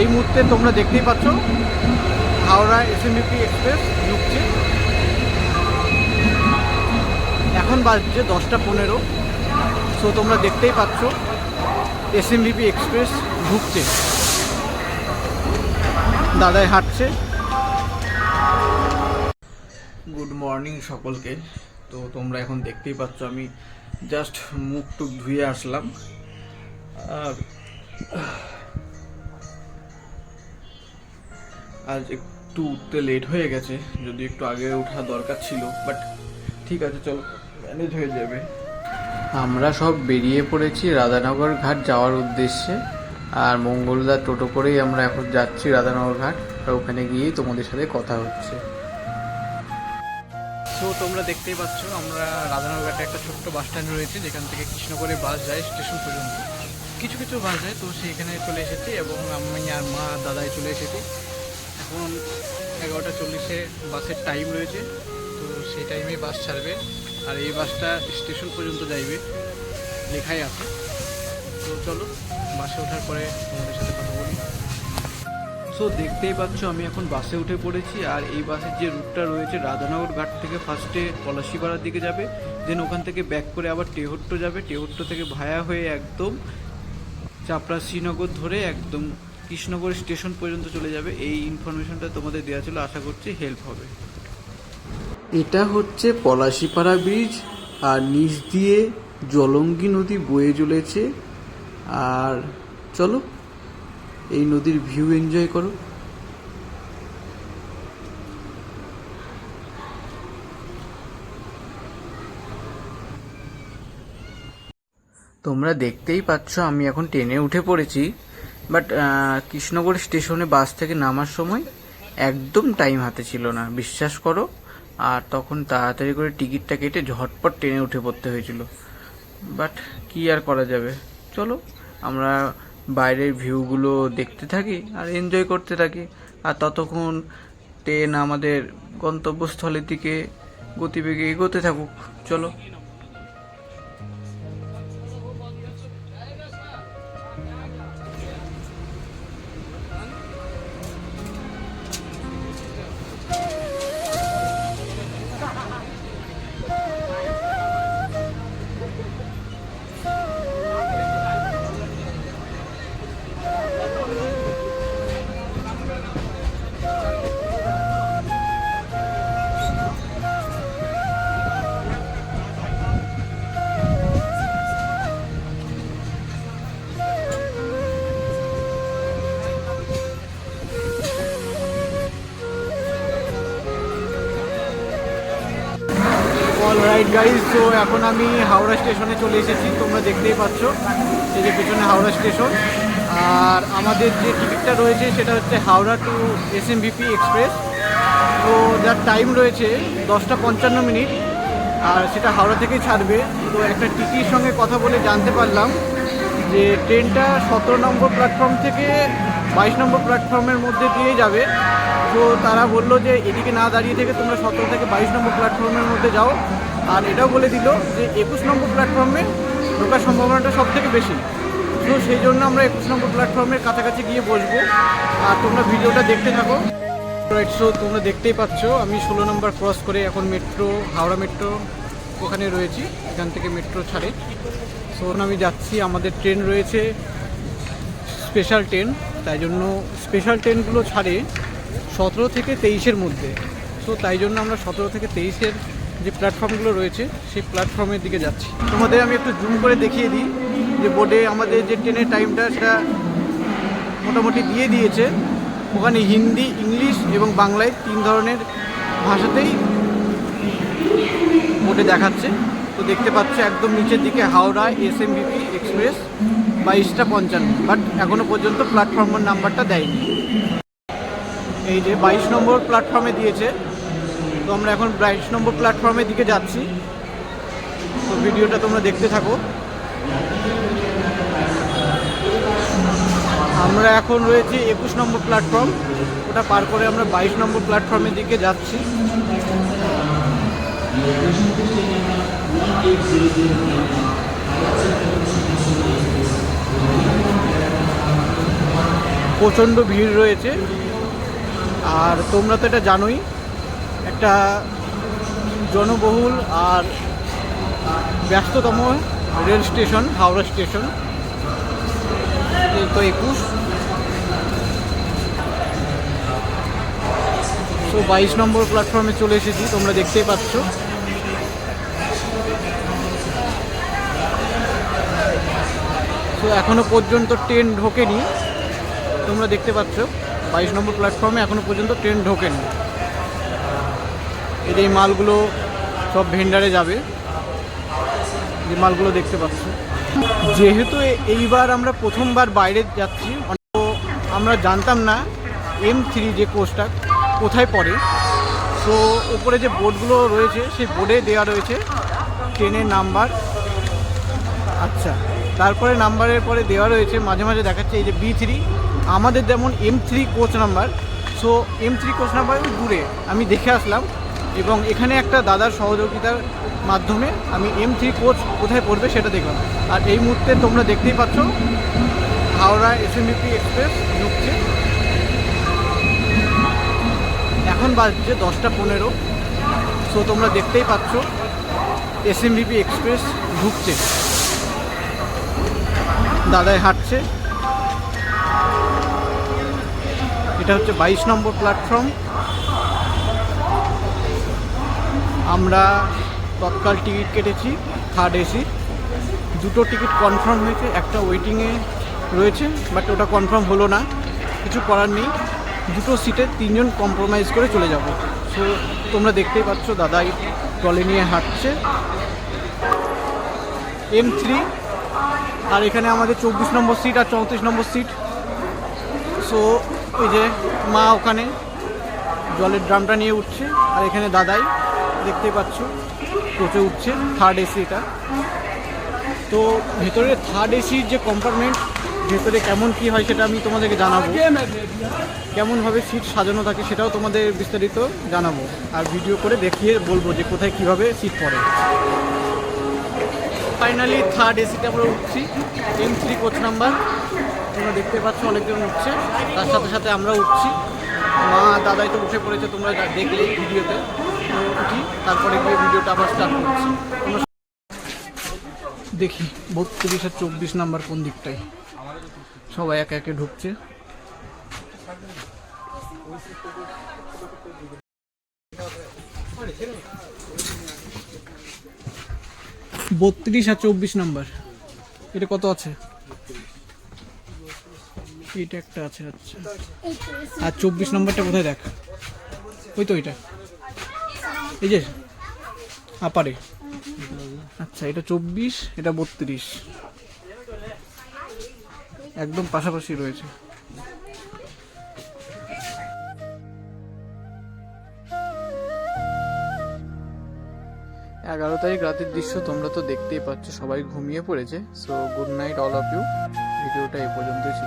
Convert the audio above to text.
এই মুহূর্তে তোমরা দেখতেই পাচ্ছ হাওড়া এসএমবিপি এক্সপ্রেস ঢুকছে। এখন বাজছে দশটা পনেরো। সো তোমরা দেখতেই পাচ্ছ এসএমবিপি এক্সপ্রেস ঢুকছে। দাদাই হাঁটছে। গুড মর্নিং সকলকে। তো তোমরা এখন দেখতেই পাচ্ছ আমি জাস্ট মুখ টুক ধুয়ে আসলাম। আর আজ একটু উঠতে লেট হয়ে গেছে যদি একটু আগে ওঠা দরকার ছিল বাট ঠিক আছে চলো ম্যানেজ হয়ে যাবে। আমরা সব বেরিয়ে পড়েছি রাধানগর ঘাট যাওয়ার উদ্দেশ্যে আর মঙ্গলদার টোটো করেই আমরা এখন যাচ্ছি রাধানগর ঘাট আর ওখানে গিয়েই তোমাদের সাথে কথা হচ্ছে। তো তোমরা দেখতেই পাচ্ছ আমরা রাধানগর ঘাটে একটা ছোট্ট বাস স্ট্যান্ড রয়েছে যেখান থেকে কৃষ্ণগড়ে বাস যায় স্টেশন পর্যন্ত। কিছু কিছু বাস যায় তো সেখানে চলে এসেছি এবং আমি আর মা দাদাই চলে এসেছি। এখন এগারোটা চল্লিশে বাসের টাইম রয়েছে, তো সেই টাইমে বাস ছাড়বে। আর এই বাসটা স্টেশন পর্যন্ত যাইবে, লেখাই আছে। তো চলো বাসে ওঠার পরে তোমাদের সাথে কথা বলি। সো দেখতেই পাচ্ছ, আমি এখন বাসে উঠে পড়েছি, আর এই বাসের যে রুটটা রয়েছে, রাধানগর ঘাট থেকে ফার্স্টে পলাশিপাড়ার দিকে যাবে দেন ওখান থেকে ব্যাক করে আবার টেহট্ট যাবে। টেহট্ট থেকে ভায়া হয়ে একদম চাপড়া শ্রীনগর ধরে একদম কৃষ্ণগড় স্টেশন পর্যন্ত চলে যাবে। এই ইনফরমেশনটা তোমাদের দেওয়া ছিল আশা করছি হেল্প হবে। এটা হচ্ছে পলাশিপাড়া ব্রিজ আর নিচ দিয়ে জলঙ্গি নদী বয়ে চলেছে। আর চলো এই নদীর ভিউ এনজয় করো। তোমরা দেখতেই পাচ্ছ আমি এখন ট্রেনে উঠে পড়েছি। বাট কৃষ্ণগড় স্টেশনে বাস থেকে নামার সময় একদম টাইম হাতে ছিল না, বিশ্বাস করো। আর তখন তাড়াতাড়ি করে টিকিটটা কেটে ঝটপট ট্রেনে উঠে পড়তে হয়েছিল। বাট, কি আর করা যাবে? চলো, আমরা বাইরের ভিউগুলো দেখতে থাকি আর এনজয় করতে থাকি। আর ততক্ষণ ট্রেন আমাদের গন্তব্যস্থলের দিকে গতিবেগে এগোতে থাকুক। চলো। তো এখন আমি হাওড়া স্টেশনে চলে এসেছি, তোমরা দেখতেই পাচ্ছ এই যে পেছনে হাওড়া স্টেশন। আর আমাদের যে টিকিটটা রয়েছে, সেটা হচ্ছে Howrah to S M VP express তো যার টাইম রয়েছে দশটা পঞ্চান্ন মিনিট, আর সেটা হাওড়া থেকেই ছাড়বে। তো একটা টিকির সঙ্গে কথা বলে জানতে পারলাম যে ট্রেনটা সতেরো নম্বর প্ল্যাটফর্ম থেকে বাইশ নম্বর প্ল্যাটফর্মের মধ্যে দিয়ে যাবে। তো তারা বলল যে এদিকে না দাঁড়িয়ে থেকে তোমরা সতেরো থেকে বাইশ নম্বর প্ল্যাটফর্মের মধ্যে যাও। আর এটাও বলে দিল যে একুশ নম্বর প্ল্যাটফর্মে ঢোকার সম্ভাবনাটা সব থেকে বেশি। তো সেই জন্য আমরা একুশ নম্বর প্ল্যাটফর্মের কাছাকাছি গিয়ে বসবো। আর তোমরা ভিডিওটা দেখতে থাকো। রাইট সো তোমরা দেখতেই পাচ্ছ, আমি ষোলো নম্বর ক্রস করে এখন মেট্রো হাওড়া মেট্রো ওখানে রয়েছি। এখান থেকে মেট্রো ছাড়ে। সো আমি যাচ্ছি, আমাদের ট্রেন রয়েছে স্পেশাল ট্রেন তাই জন্য স্পেশাল ট্রেনগুলো ছাড়ে সতেরো থেকে তেইশের মধ্যে। সো তাই জন্য আমরা সতেরো থেকে তেইশের যে প্ল্যাটফর্মগুলো রয়েছে, সেই প্ল্যাটফর্মের দিকে যাচ্ছি। তোমাদের আমি একটু জুম করে দেখিয়ে দিই যে বোর্ডে আমাদের যে ট্রেনের টাইমটা সেটা মোটামুটি দিয়ে দিয়েছে। ওখানে হিন্দি, ইংলিশ এবং বাংলায় তিন ধরনের ভাষাতেই বোর্ডে দেখাচ্ছে। তো দেখতে পাচ্ছ একদম নিচের দিকে Howrah S M VP express বাইশটা পঞ্চান্ন। বাট এখনও পর্যন্ত প্ল্যাটফর্মের নাম্বারটা দেয়নি। এই যে বাইশ নম্বর প্ল্যাটফর্মে দিয়েছে। তো আমরা এখন বাইশ নম্বর প্ল্যাটফর্মের দিকে যাচ্ছি। তো ভিডিওটা তোমরা দেখতে থাকো। আমরা এখন রয়েছি একুশ নম্বর প্ল্যাটফর্ম। ওটা পার করে আমরা বাইশ নম্বর প্ল্যাটফর্মের দিকে যাচ্ছি। প্রচণ্ড ভিড় রয়েছে। আর তোমরা তো এটা জানোই একটা জনবহুল আর ব্যস্ততম রেল স্টেশন, হাওড়া স্টেশন। তো একুশ। তো বাইশ নম্বর প্ল্যাটফর্মে চলে এসেছি, তোমরা দেখতেই পাচ্ছ। তো এখনও পর্যন্ত ট্রেন ঢোকেনি। তোমরা দেখতে পাচ্ছ, বাইশ নম্বর প্ল্যাটফর্মে এখনও পর্যন্ত ট্রেন ঢোকেনি। যে এই মালগুলো সব ভেন্ডারে যাবে। যে মালগুলো দেখতে পাচ্ছ। যেহেতু এইবার আমরা প্রথমবার বাইরে যাচ্ছি আমরা জানতাম না এম থ্রি যে কোর্সটা কোথায় পড়ে। তো উপরে যে বোর্ডগুলো রয়েছে, সেই বোর্ডে দেওয়া রয়েছে ট্রেনের নাম্বার আচ্ছা তারপরে নাম্বারের পরে দেওয়া রয়েছে, মাঝে মাঝে দেখাচ্ছে এই যে বি থ্রি আমাদের যেমন M three coach number so M three coach number দূরে। আমি দেখে আসলাম এবং এখানে একটা দাদার সহযোগিতার মাধ্যমে আমি এম থ্রি কোচ কোথায় পড়বে সেটা দেখলাম। আর এই মুহূর্তে তোমরা দেখতেই পাচ্ছ, হাওড়া এসএমবিপি এক্সপ্রেস ঢুকছে। এখন বাজছে দশটা পনেরো। সো তোমরা দেখতেই পাচ্ছ এসএমবিপি এক্সপ্রেস ঢুকছে। দাদায় হাঁটছে। এটা হচ্ছে বাইশ নম্বর প্ল্যাটফর্ম আমরা তৎকাল টিকিট কেটেছি থার্ড এসি দুটো টিকিট কনফার্ম হয়েছে, একটা ওয়েটিংয়ে রয়েছে বাট ওটা কনফার্ম হলো না। কিছু করার নেই। দুটো সিটে তিনজন কম্প্রোমাইজ করে চলে যাব। সো তোমরা দেখতেই পাচ্ছ দাদাই ট্রলি নিয়ে হাঁটছে। এম থ্রি আর এখানে আমাদের চব্বিশ নম্বর সিট আর চৌত্রিশ নম্বর সিট সো ওই যে মা ওখানে জলের ড্রামটা নিয়ে উঠছে, আর এখানে দাদাই। দেখতেই পাচ্ছ, কোচে উঠছে থার্ড এসি এটা তো ভেতরে থার্ড এসির যে কম্পার্টমেন্ট ভেতরে কেমন কি হয় সেটা আমি তোমাদেরকে জানাব। কেমনভাবে সিট সাজানো থাকে সেটাও তোমাদের বিস্তারিত জানাব। আর ভিডিও করে দেখিয়ে বলব যে কোথায় কীভাবে সিট পড়ে। ফাইনালি থার্ড এসিতে আমরা উঠছি। এম থ্রি কোচ নাম্বার তোমরা দেখতে পাচ্ছ অনেকজন উঠছে। তার সাথে সাথে আমরা উঠছি। মা, দাদাই তো উঠে পড়েছে, তোমরা দেখলে ভিডিওতে উঠি, তারপরে গিয়ে ভিডিওটা আবার স্টার্ট করছি। দেখি বত্রিশ আর চব্বিশ নাম্বার কোন দিকটায়? সবাই একে একে ঢুকছে। বত্রিশ আর চব্বিশ নাম্বার। এটা কত আছে? এটা একটা আছে আচ্ছা। আর চব্বিশ নম্বরটা কোথায় দেখ? ওই তো ওইটা এই যে, আপারে। আচ্ছা এটা চব্বিশ, এটা বত্রিশ। একদম পাশাপাশি রয়েছে। এগারো তারিখ রাতের দৃশ্য তোমরা তো দেখতেই পাচ্ছ, সবাই ঘুমিয়ে পড়েছে। So good night all of you ভিডিওটা এই পর্যন্তই ছিল।